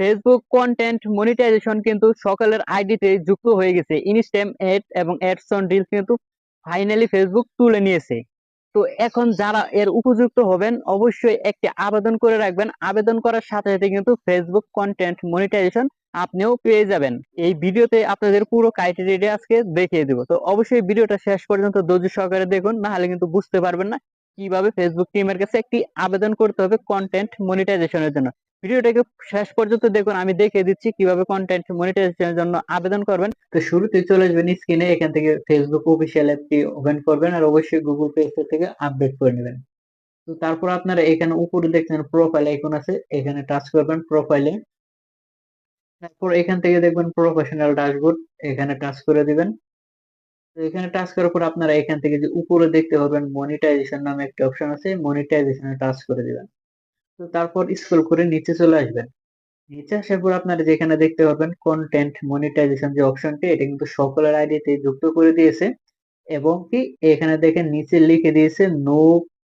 Facebook content monetization কিন্তু সকলের আইডিতে যুক্ত হয়ে গেছে। ইনস্ট্যাম এড এবং অ্যাডস অন রিলস কিন্তু ফাইনালি ফেসবুক তুলে নিয়েছে। তো এখন যারা এর উপযুক্ত হবেন, অবশ্যই একটি আবেদন করে রাখবেন। আবেদন করার সাথে সাথে কিন্তু ফেসবুক কন্টেন্ট মনিটাইজেশন আপনিও পেয়ে যাবেন। এই ভিডিওতে আপনাদের পুরো ক্রাইটেরিয়া আজকে দেখিয়ে দিব। তো অবশ্যই ভিডিওটা শেষ পর্যন্ত ধৈর্য সহকারে দেখুন, না হলে কিন্তু বুঝতে পারবেন না কীভাবে ফেসবুক টিমের কাছে একটি আবেদন করতে হবে কন্টেন্ট মনিটাইজেশনের জন্য। ভিডিওটাকে শেষ পর্যন্ত দেখুন, আমি দেখিয়ে দিচ্ছি কীভাবে কন্টেন্ট মনিটাইজেশনের জন্য আবেদন করবেন। তো শুরুতে চলে আসবেন স্ক্রিনে এখান থেকে ফেসবুক অফিসিয়াল অ্যাপটি ওপেন করবেন আর অবশ্যই গুগল প্লে স্টোর থেকে আপডেট করে নেবেন। তো তারপর আপনারা এখানে উপরে দেখছেন প্রোফাইল আইকন আছে, এখানে টাচ করবেন প্রোফাইলে তারপর এখান থেকে দেখবেন প্রফেশনাল ড্যাশবোর্ড এখানে টাচ করে দিবেন। এখানে টাচ করার পর আপনারা এখান থেকে যে উপরে দেখতে পাবেন মনিটাইজেশন নামে একটা অপশন আছে মনিটাইজেশনে টাচ করে দিবেন। তো তারপর স্ক্রল করে নিচে চলে আসবেন। নিচে আসার পর আপনারা যেখানে দেখতে পাবেন কন্টেন্ট মনিটাইজেশন যে অপশনটি এটা কিন্তু সকলের আইডিতে যুক্ত করে দিয়েছে। এবং কি, এখানে দেখেন নিচে লিখে দিয়েছে নো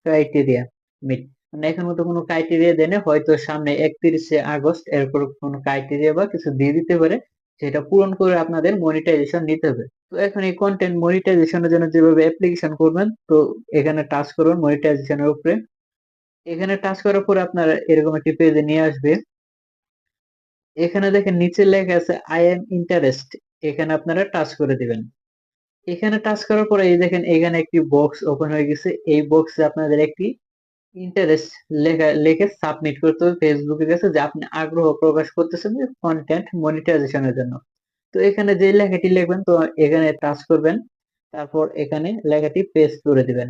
ক্রাইটেরিয়া মিট মানে এখন মতো কোনো ক্রাইটেরিয়া দেনে হয়তো সামনে একত্রিশে আগস্ট এরপর কোনো ক্রাইটেরিয়া বা কিছু দিয়ে দিতে পারে, সেটা পূরণ করে আপনাদের মনিটাইজেশন নিতে হবে। তো এখন এই কন্টেন্ট মনিটাইজেশনের জন্য যেভাবে অ্যাপ্লিকেশন করবেন, তো এখানে টাচ করুন মনিটাইজেশনের উপরে। এখানে টাচ করার পরে আপনার এরকম একটি পেজে নিয়ে আসবে। এখানে দেখেন নিচে লেখা আছে আই এম ইন্টারেস্ট এখানে আপনারা টাচ করে দিবেন। এখানে টাচ করার পরে এই দেখেন এখানে একটি বক্স ওপেন হয়ে গেছে। এই বক্সে আপনাদের একটি ইন্টারেস্ট লেখা, লিখে সাবমিট করতে হবে ফেসবুকের কাছে যে আপনি আগ্রহ প্রকাশ করতেছেন যে কন্টেন্ট মনিটাইজেশনের জন্য। তো এখানে যে লেখাটি লিখবেন, তো এখানে টাচ করবেন। তারপর এখানে লেখাটি পেস্ট করে দিবেন।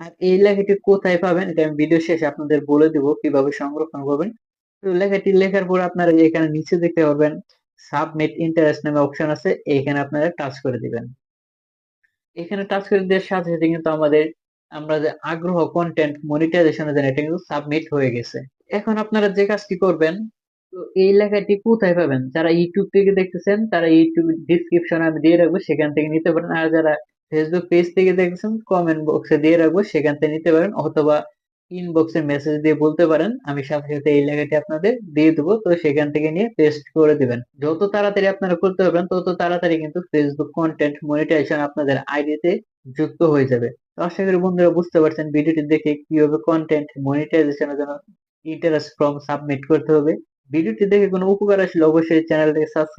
আর এই লেখাটি কোথায় পাবেন এটা আমি ভিডিও শেষে আপনাদের বলে দিব কীভাবে সংরক্ষণ করবেন। তো লেখাটি লেখার পর আপনারা এখানে নিচে দেখতে পারবেন সাবমিট ইন্টারেস্ট নামে অপশন আছে এখানে আপনারা টাচ করে দিবেন। এখানে টাচ করে দেওয়ার সাথে সাথে কিন্তু আমাদের, আমরা যে আগ্রহ কন্টেন্ট মনিটাইজেশনের জন্য এটা কিন্তু সাবমিট হয়ে গেছে। এখন আপনারা যে কাজটি করবেন, তো এই লেখাটি কোথায় পাবেন? যারা ইউটিউব থেকে দেখতেছেন, তারা ইউটিউব ডিসক্রিপশনে আমি দিয়ে রাখব, সেখান থেকে নিতে পারেন। আর যারা ফেসবুক পেজ থেকে দেখছেন কমেন্ট বক্সে দিয়ে রাখব, সেখান থেকে নিতে পারেন অথবা ইনবক্সে মেসেজ দিয়ে বলতে পারেন, আমি সাথে সাথে এই লেখাটি আপনাদের দিয়ে দেবো, তো সেখান থেকে নিয়ে পেস্ট করে দিবেন। যত তাড়াতাড়ি আপনারা করতে পারবেন, তত তাড়াতাড়ি কিন্তু ফেসবুক কন্টেন্ট মনিটাইজেশন আপনাদের আইডিতে যুক্ত হয়ে যাবে। তো আশা করি বন্ধুরা বুঝতে পারছেন, ভিডিওটি দেখে কীভাবে কন্টেন্ট মনিটাইজেশনের জন্য ইন্টারেস্ট ফর্ম সাবমিট করতে হবে। ভিডিওটি দেখে কোনো উপকার আসলে অবশ্যই চ্যানেলটিকে সাবস্ক্রাইব